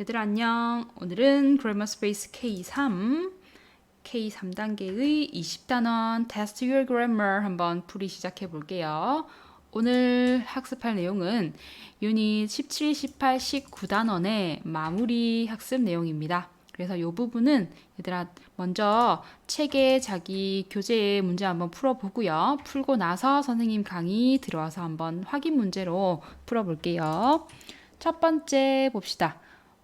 얘들 안녕. 오늘은 Grammar Space K3 K3 단계의 20단원 Test Your Grammar 한번 풀이 시작해 볼게요. 오늘 학습할 내용은 유닛 17, 18, 19단원의 마무리 학습 내용입니다. 그래서 이 부분은 얘들아 먼저 책에 자기 교재의 문제 한번 풀어보고요. 풀고 나서 선생님 강의 들어와서 한번 확인 문제로 풀어볼게요. 첫 번째 봅시다.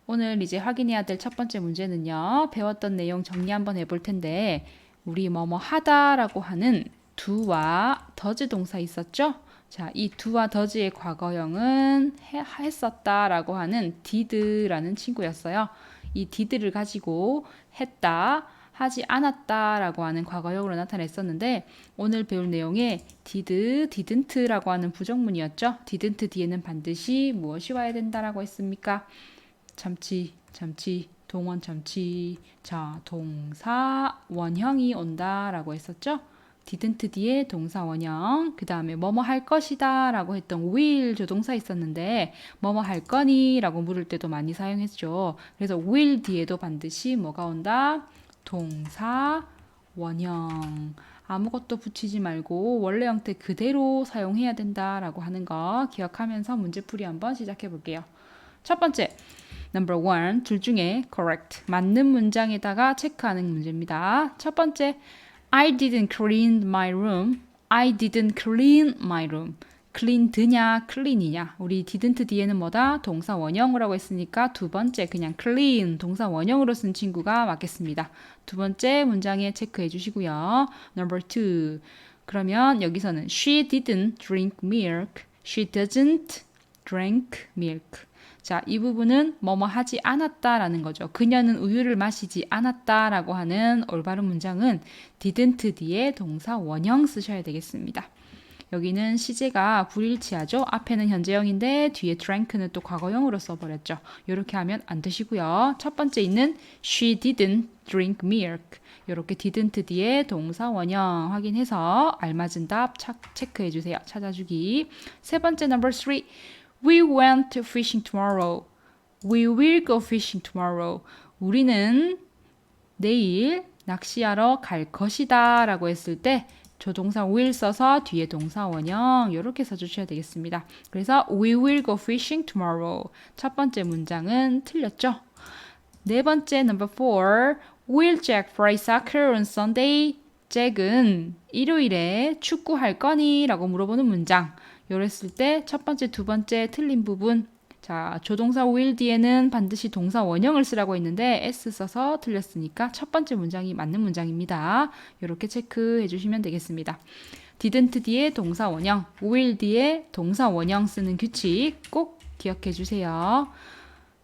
오늘 이제 확인해야 될 첫 번째 문제는요. 배웠던 내용 정리 한번 해볼 텐데 우리 뭐뭐 하다라고 하는 do와 does 동사 있었죠? 자, 이 do와 does의 과거형은 해, 했었다라고 하는 did라는 친구였어요. 이 did를 가지고 했다, 하지 않았다라고 하는 과거형으로 나타냈었는데 오늘 배울 내용에 did, didn't라고 하는 부정문이었죠. didn't 뒤에는 반드시 무엇이 와야 된다라고 했습니까? 잠시, 잠시, 동원 잠시. 자, 동사 원형이 온다라고 했었죠. didn't 뒤에 동사 원형, 그 다음에 뭐뭐 할 것이다 라고 했던 will 조동사 있었는데 뭐뭐 할 거니 라고 물을 때도 많이 사용했죠. 그래서 will 뒤에도 반드시 뭐가 온다? 동사 원형. 아무것도 붙이지 말고 원래 형태 그대로 사용해야 된다 라고 하는 거 기억하면서 문제풀이 한번 시작해 볼게요. 첫 번째, number one, 둘 중에 correct, 맞는 문장에다가 체크하는 문제입니다. 첫 번째, I didn't clean my room. I didn't clean my room. clean 드냐, clean이냐. 우리 didn't 뒤에는 뭐다? 동사 원형이라고 했으니까 두 번째 그냥 clean 동사 원형으로 쓴 친구가 맞겠습니다. 두 번째 문장에 체크해 주시고요. number two. 그러면 여기서는 she didn't drink milk. she doesn't drink milk. 자, 이 부분은 뭐뭐 하지 않았다라는 거죠. 그녀는 우유를 마시지 않았다라고 하는 올바른 문장은 didn't 뒤에 동사 원형 쓰셔야 되겠습니다. 여기는 시제가 불일치하죠. 앞에는 현재형인데 뒤에 drank는 또 과거형으로 써버렸죠. 이렇게 하면 안 되시고요. 첫 번째 있는 she didn't drink milk. 이렇게 didn't 뒤에 동사 원형 확인해서 알맞은 답 체크해 주세요. 찾아주기. 세 번째 number three. We went fishing tomorrow. We will go fishing tomorrow. 우리는 내일 낚시하러 갈 것이다 라고 했을 때 조동사 will 써서 뒤에 동사 원형 이렇게 써주셔야 되겠습니다. 그래서 we will go fishing tomorrow. 첫 번째 문장은 틀렸죠? 네 번째 number four. Will Jack play soccer on Sunday? 잭은 일요일에 축구할 거니? 라고 물어보는 문장. 이랬을 때 첫 번째, 두 번째 틀린 부분 자, 조동사 will 뒤에는 반드시 동사 원형을 쓰라고 했는데 s 써서 틀렸으니까 첫 번째 문장이 맞는 문장입니다. 이렇게 체크해 주시면 되겠습니다. didn't 뒤에 동사 원형, will 뒤에 동사 원형 쓰는 규칙 꼭 기억해 주세요.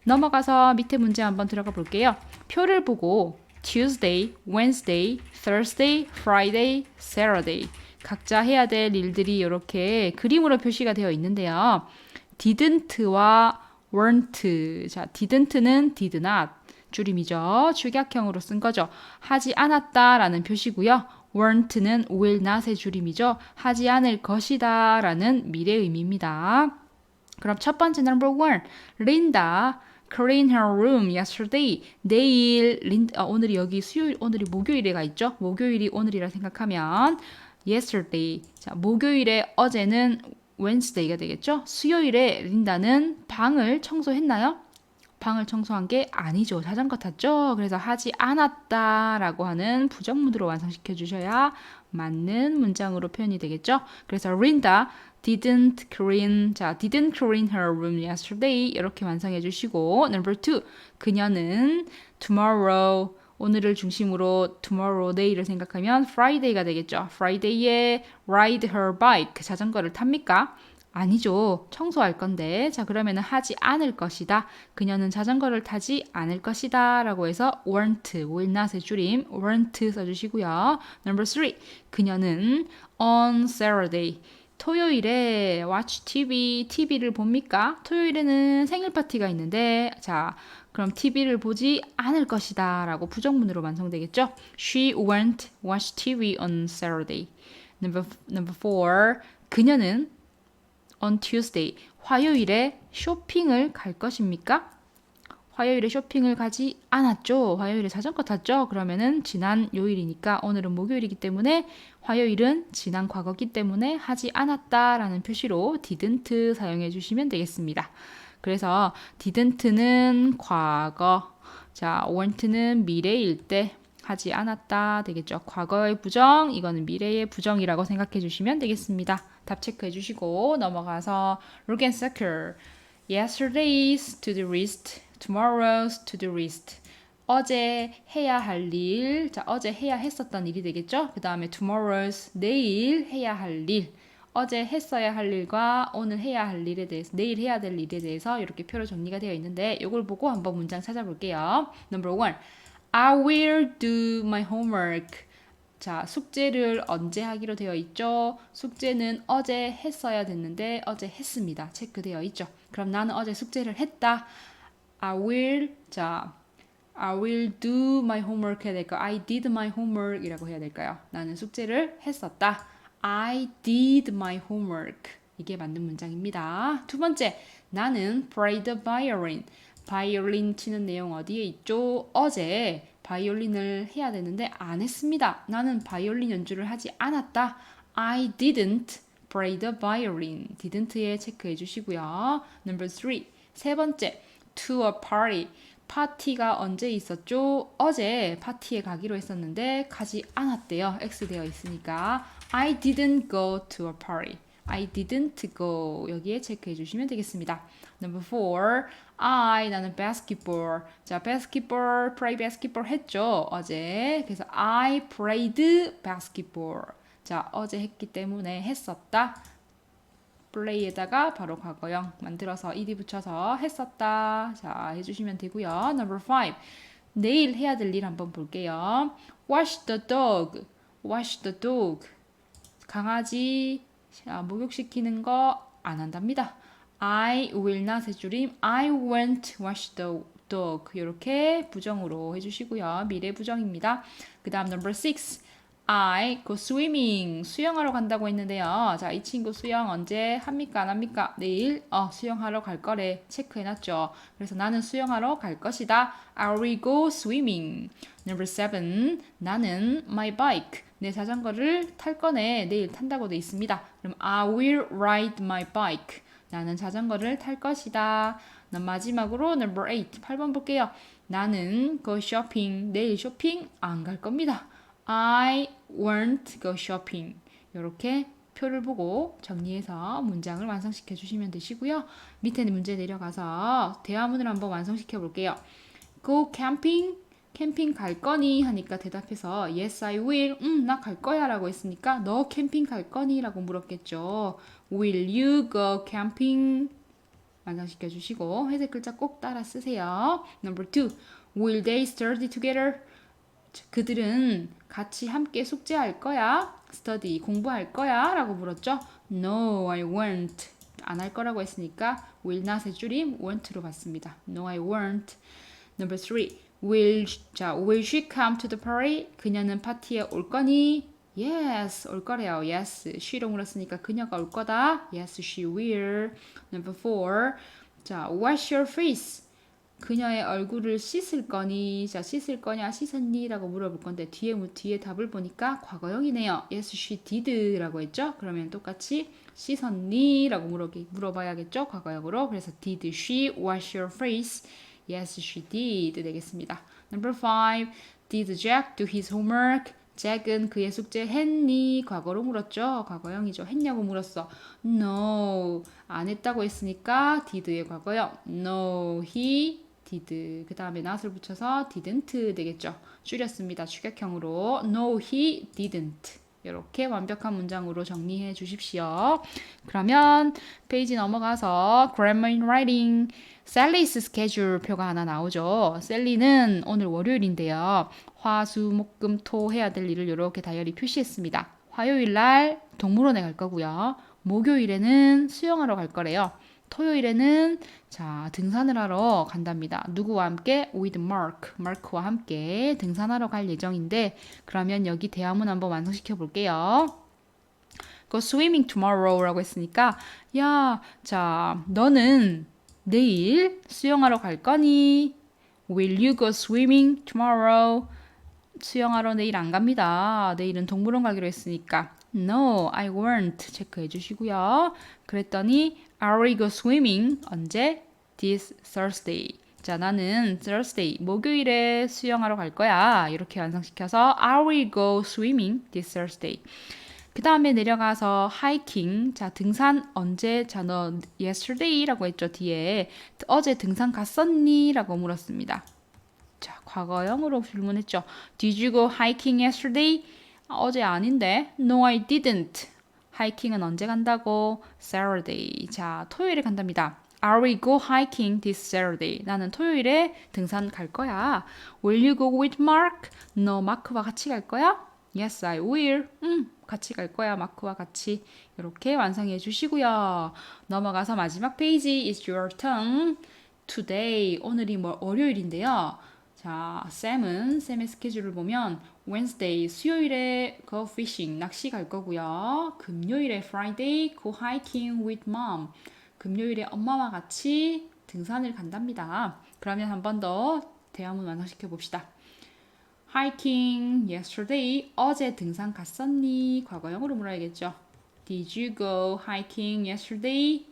넘어가서 밑에 문제 한번 들어가 볼게요. 표를 보고 Tuesday, Wednesday, Thursday, Friday, Saturday 각자 해야 될 일들이 이렇게 그림으로 표시가 되어 있는데요. didn't와 weren't. 자, didn't는 did not 줄임이죠. 축약형으로 쓴 거죠. 하지 않았다 라는 표시고요. weren't는 will not의 줄임이죠. 하지 않을 것이다 라는 미래 의미입니다. 그럼 첫 번째 number one. 린다 clean her room yesterday. 내일 린 어, 오늘이 여기 수요일 오늘이 목요일에가 있죠. 목요일이 오늘이라 생각하면 yesterday. 자, 목요일에 어제는 Wednesday가 되겠죠? 수요일에 린다는 방을 청소했나요? 방을 청소한 게 아니죠. 자전거 탔죠? 그래서 하지 않았다라고 하는 부정문으로 완성시켜 주셔야 맞는 문장으로 표현이 되겠죠? 그래서 린다 didn't clean 자 didn't clean her room yesterday 이렇게 완성해 주시고 number two 그녀는 tomorrow 오늘을 중심으로 tomorrow, day를 생각하면 Friday가 되겠죠. Friday에 ride her bike, 자전거를 탑니까? 아니죠. 청소할 건데. 자, 그러면 하지 않을 것이다. 그녀는 자전거를 타지 않을 것이다. 라고 해서 weren't, will not의 줄임, weren't 써주시고요. Number three. 그녀는 on Saturday. 토요일에 watch TV, TV를 봅니까? 토요일에는 생일 파티가 있는데, 자, 그럼 TV를 보지 않을 것이다 라고 부정문으로 완성되겠죠? She won't watch TV on Saturday. Number, number four. 그녀는 on Tuesday, 화요일에 쇼핑을 갈 것입니까? 화요일에 쇼핑을 가지 않았죠. 화요일에 자전거 탔죠. 그러면은 지난 요일이니까 오늘은 목요일이기 때문에 화요일은 지난 과거기 때문에 하지 않았다라는 표시로 didn't 사용해 주시면 되겠습니다. 그래서 didn't는 과거, 자 weren't는 미래일 때 하지 않았다 되겠죠. 과거의 부정, 이거는 미래의 부정이라고 생각해 주시면 되겠습니다. 답 체크해 주시고 넘어가서 look and circle. Yesterday's to the list, tomorrow's to the list. 어제 해야 할 일, 자 어제 해야 했었던 일이 되겠죠. 그 다음에 tomorrow's 내일 해야 할 일. 어제 했어야 할 일과 오늘 해야 할 일에 대해서 내일 해야 될 일에 대해서 이렇게 표로 정리가 되어 있는데 이걸 보고 한번 문장 찾아볼게요. Number one, I will do my homework. 자, 숙제를 언제 하기로 되어 있죠? 숙제는 어제 했어야 됐는데 어제 했습니다. 체크되어 있죠. 그럼 나는 어제 숙제를 했다. I will 자, I will do my homework 해야 될까? I did my homework 이라고 해야 될까요? 나는 숙제를 했었다. I did my homework. 이게 맞는 문장입니다. 두 번째, 나는 played violin. 바이올린 치는 내용 어디에 있죠? 어제 바이올린을 해야 되는데 안 했습니다. 나는 바이올린 연주를 하지 않았다. I didn't play the violin. didn't에 체크해 주시고요. Number three. 세 번째, to a party. 파티가 언제 있었죠? 어제 파티에 가기로 했었는데 가지 않았대요. X 되어 있으니까 I didn't go to a party. I didn't go. 여기에 체크해 주시면 되겠습니다. Number four. I 나는 basketball. 자, basketball, play basketball 했죠. 어제. 그래서 I played basketball. 자, 어제 했기 때문에 했었다. play에다가 바로 과거형 만들어서 ed 붙여서 했었다. 자, 해주시면 되고요. Number five. 내일 해야 될 일 한번 볼게요. Wash the dog. Wash the dog. 강아지 자, 목욕시키는 거 안 한답니다. I will not 의 줄임 I won't wash the dog 이렇게 부정으로 해주시고요. 미래 부정입니다. 그 다음 number six I go swimming 수영하러 간다고 했는데요. 자, 이 친구 수영 언제 합니까? 안 합니까? 내일 어, 수영하러 갈 거래 체크해놨죠. 그래서 나는 수영하러 갈 것이다. I will go swimming. Number seven 나는 my bike 내 자전거를 탈 거네. 내일 탄다고 돼 있습니다. 그럼 I will ride my bike. 나는 자전거를 탈 것이다. 난 마지막으로 number 8, 8번 볼게요. 나는 go shopping. 내일 쇼핑 안 갈 겁니다. I won't go shopping. 이렇게 표를 보고 정리해서 문장을 완성시켜 주시면 되시고요. 밑에 문제 내려가서 대화문을 한번 완성시켜 볼게요. Go camping. 캠핑 갈 거니 하니까 대답해서 yes I will. 음, 나 갈 거야 라고 했으니까 너 캠핑 갈 거니? 라고 물었겠죠. Will you go camping? 완성시켜 주시고 회색 글자 꼭 따라 쓰세요. Number two. Will they study together? 그들은 같이 함께 숙제할 거야? study 공부할 거야? 라고 물었죠. No, I won't. 안 할 거라고 했으니까 will not의 줄임 won't로 봤습니다. No, I won't. Number three. Will 자, will she come to the party? 그녀는 파티에 올 거니? Yes, 올 거래요. Yes, she로 물었으니까 그녀가 올 거다. Yes, she will. Number four. 자, wash your face. 그녀의 얼굴을 씻을 거니? 자, 씻을 거냐, 씻었니? 라고 물어볼 건데, 뒤에, 뒤에 답을 보니까 과거형이네요. Yes, she did. 라고 했죠? 그러면 똑같이 씻었니? 라고 물어, 물어봐야겠죠? 과거형으로. 그래서, did she wash your face? Yes, she did. 되겠습니다. Number five. Did Jack do his homework? 잭은 그의 숙제 했니? 과거로 물었죠. 과거형이죠. 했냐고 물었어. No. 안 했다고 했으니까 did의 과거형. No, he did. 그 다음에 not을 붙여서 didn't 되겠죠. 줄였습니다. 축약형으로. No, he didn't. 이렇게 완벽한 문장으로 정리해 주십시오. 그러면 페이지 넘어가서 grammar in writing. 셀리스 스케줄 표가 하나 나오죠. 셀리는 오늘 월요일인데요. 화, 수, 목, 금, 토 해야 될 일을 이렇게 다이어리 표시했습니다. 화요일 날 동물원에 갈 거고요. 목요일에는 수영하러 갈 거래요. 토요일에는 자 등산을 하러 간답니다. 누구와 함께? With Mark, 마크와 함께 등산하러 갈 예정인데 그러면 여기 대화문 한번 완성시켜 볼게요. Go swimming tomorrow라고 했으니까 야, 자 너는 내일 수영하러 갈 거니? Will you go swimming tomorrow? 수영하러 내일 안 갑니다. 내일은 동물원 가기로 했으니까. No, I won't. 체크해 주시고요. 그랬더니 We go swimming? 언제? This Thursday. 자, 나는 Thursday, 목요일에 수영하러 갈 거야. 이렇게 완성시켜서 Are we go swimming this Thursday? 그 다음에 내려가서 하이킹. 자, 등산 언제? 자, 너 yesterday라고 했죠, 뒤에. 어제 등산 갔었니? 라고 물었습니다. 자, 과거형으로 질문했죠. Did you go hiking yesterday? 아, 어제 아닌데. No, I didn't. 하이킹은 언제 간다고? Saturday. 자, 토요일에 간답니다. Are we go hiking this Saturday? 나는 토요일에 등산 갈 거야. Will you go with Mark? 너 마크와 같이 갈 거야? Yes, I will. 음, 같이 갈 거야. 마크와 같이. 이렇게 완성해 주시고요. 넘어가서 마지막 페이지 is your turn. Today. 오늘이 뭐 월요일인데요. 자, 쌤은 쌤의 스케줄을 보면 Wednesday 수요일에 go fishing 낚시 갈 거고요. 금요일에 Friday go hiking with mom. 금요일에 엄마와 같이 등산을 간답니다. 그러면 한 번 더 대화문 완성시켜 봅시다. hiking yesterday 어제 등산 갔었니? 과거형으로 물어야겠죠. Did you go hiking yesterday?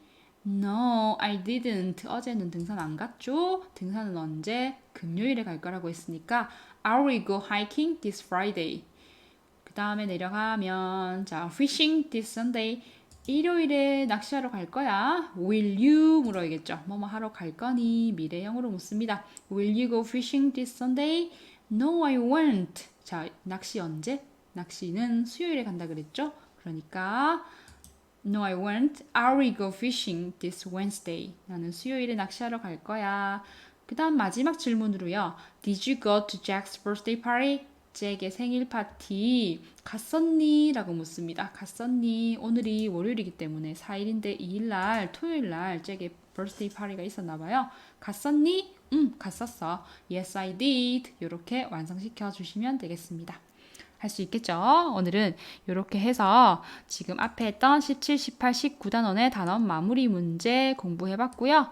No, I didn't. 어제는 등산 안 갔죠? 등산은 언제? 금요일에 갈 거라고 했으니까 Are we go hiking this Friday? 그 다음에 내려가면 자, fishing this Sunday. 일요일에 낚시하러 갈 거야. Will you 물어야겠죠. 뭐뭐 하러 갈 거니? 미래형으로 묻습니다. Will you go fishing this Sunday? No, I won't. 자, 낚시 언제? 낚시는 수요일에 간다 그랬죠? 그러니까 No, I won't. Are we go fishing this Wednesday? 나는 수요일에 낚시하러 갈 거야. 그 다음 마지막 질문으로요. Did you go to Jack's birthday party? 잭의 생일 파티 갔었니? 라고 묻습니다. 갔었니? 오늘이 월요일이기 때문에 4일인데 2일날 토요일날 잭의 birthday party가 있었나 봐요. 갔었니? 응, 갔었어. Yes, I did. 이렇게 완성시켜 주시면 되겠습니다. 할 수 있겠죠? 오늘은 이렇게 해서 지금 앞에 했던 17, 18, 19단원의 단원 마무리 문제 공부해 봤고요.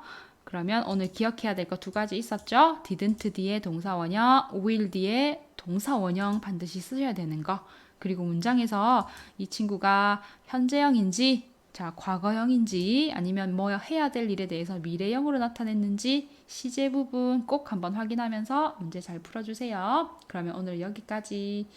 그러면 오늘 기억해야 될 거 두 가지 있었죠? didn't 뒤에 동사 원형, will 뒤에 동사 원형 반드시 쓰셔야 되는 거. 그리고 문장에서 이 친구가 현재형인지, 자, 과거형인지, 아니면 뭐 해야 될 일에 대해서 미래형으로 나타냈는지 시제 부분 꼭 한번 확인하면서 문제 잘 풀어주세요. 그러면 오늘 여기까지